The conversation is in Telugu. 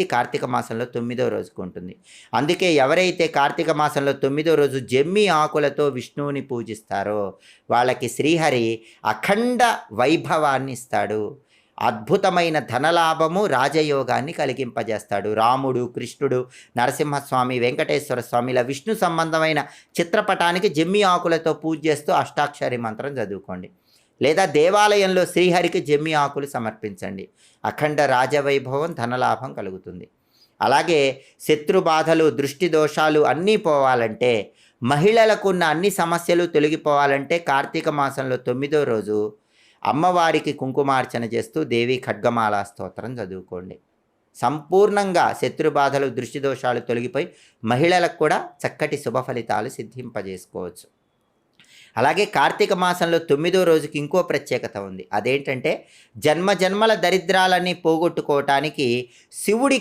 శక్తి కార్తీక మాసంలో తొమ్మిదో రోజుకు ఉంటుంది. అందుకే ఎవరైతే కార్తీక మాసంలో తొమ్మిదో రోజు జమ్మి ఆకులతో విష్ణువుని పూజిస్తారో వాళ్ళకి శ్రీహరి అఖండ వైభవాన్ని ఇస్తాడు. అద్భుతమైన ధనలాభము రాజయోగాన్ని కలిగింపజేస్తాడు. రాముడు కృష్ణుడు నరసింహస్వామి వెంకటేశ్వర స్వామి ఇలా విష్ణు సంబంధమైన చిత్రపటానికి జమ్మి ఆకులతో పూజ చేస్తూ అష్టాక్షరి మంత్రం చదువుకోండి. లేదా దేవాలయంలో శ్రీహరికి జమ్మి ఆకులు సమర్పించండి. అఖండ రాజవైభవం ధనలాభం కలుగుతుంది. అలాగే శత్రుబాధలు దృష్టి దోషాలు అన్నీ పోవాలంటే మహిళలకు ఉన్న అన్ని సమస్యలు తొలగిపోవాలంటే కార్తీక మాసంలో తొమ్మిదో రోజు అమ్మవారికి కుంకుమార్చన చేస్తూ దేవి ఖడ్గమాల స్తోత్రం చదువుకోండి. సంపూర్ణంగా శత్రుబాధలు దృష్టి దోషాలు తొలగిపోయి మహిళలకు కూడా చక్కటి శుభ ఫలితాలు సిద్ధింపజేసుకోవచ్చు. అలాగే కార్తీక మాసంలో తొమ్మిదో రోజుకి ఇంకో ప్రత్యేకత ఉంది. అదేంటంటే జన్మ జన్మల దరిద్రాలన్నీ పోగొట్టుకోవటానికి శివుడికి